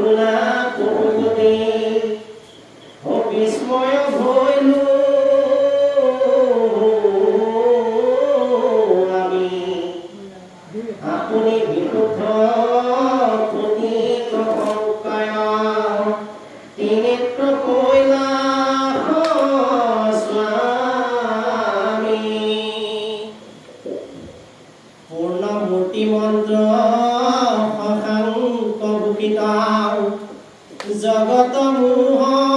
لا تؤذني هم اسم يوم খতমু হয়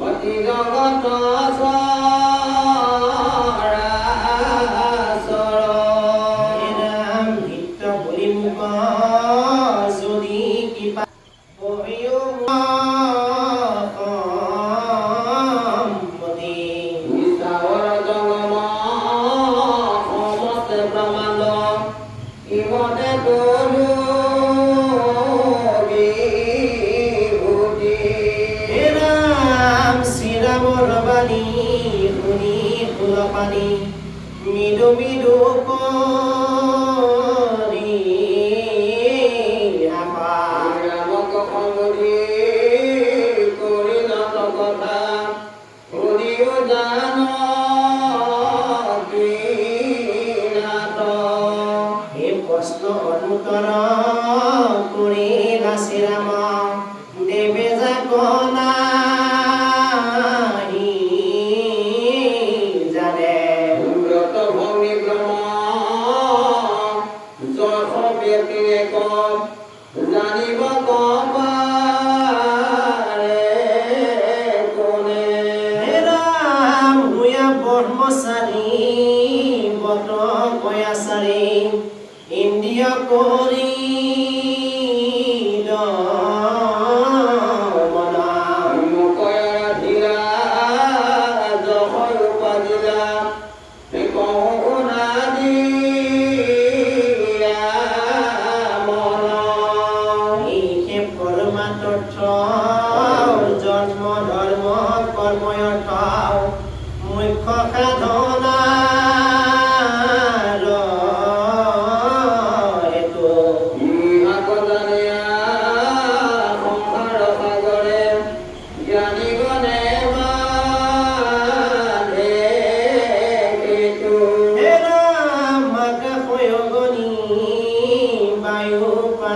وإذا غطى নিরাম রবানি শুনি ফুলপানী। মৃদু মৃদু ক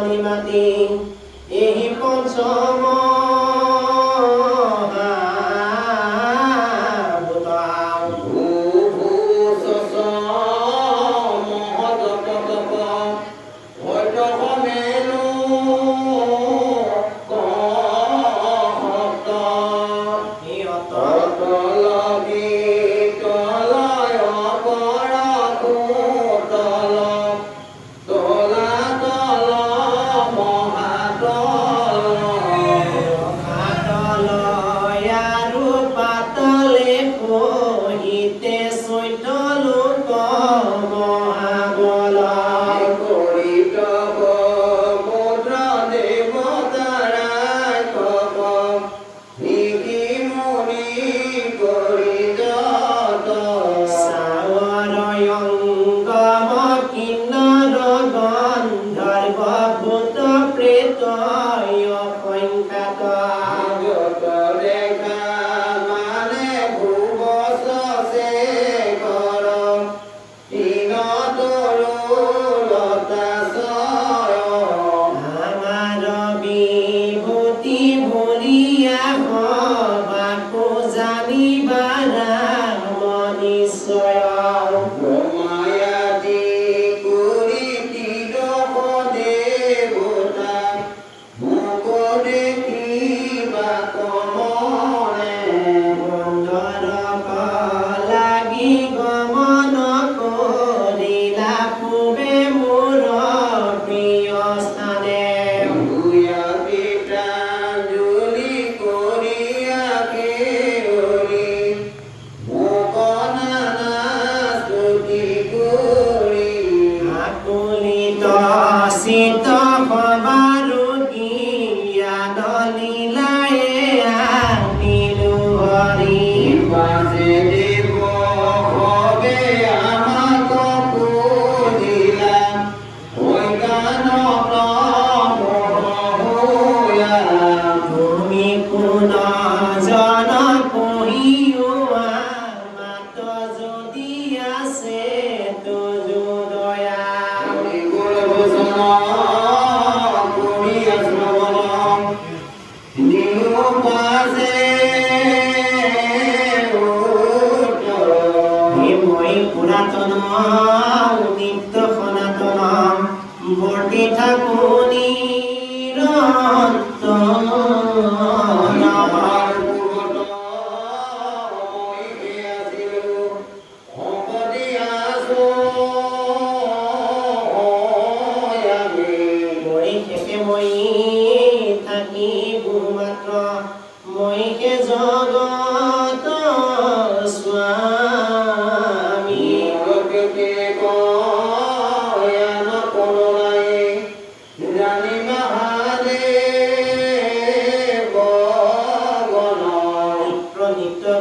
কালিমাতি এই পঞ্চম নিৰন্তর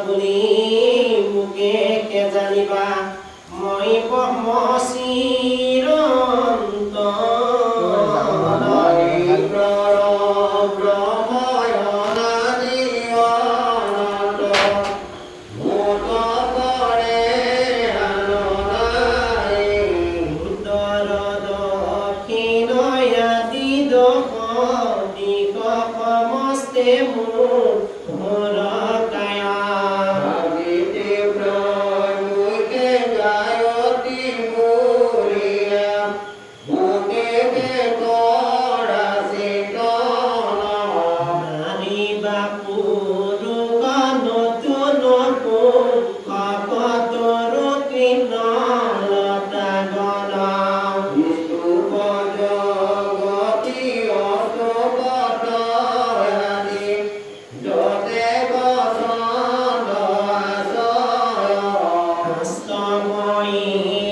নিত্য মুখে কে জানিবা? الله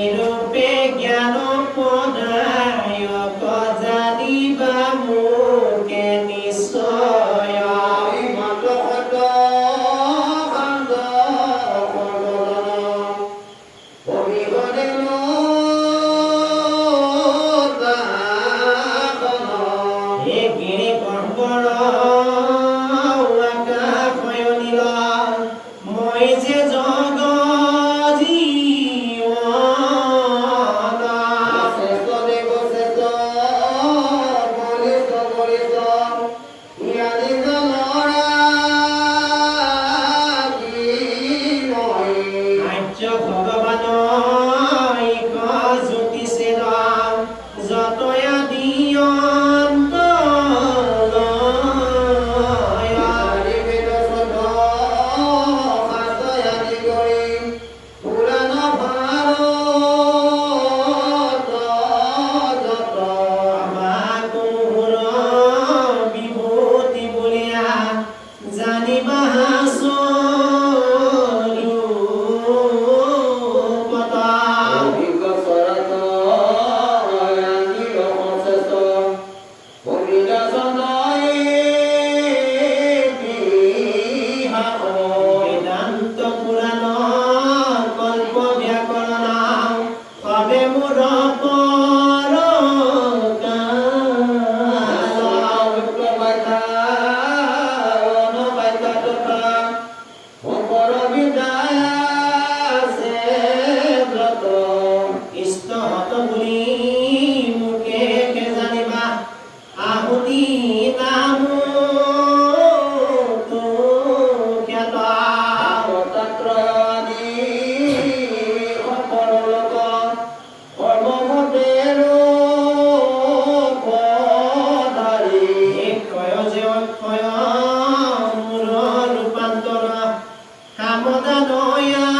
paranoia.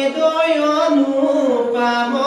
হৃদয় অনুপম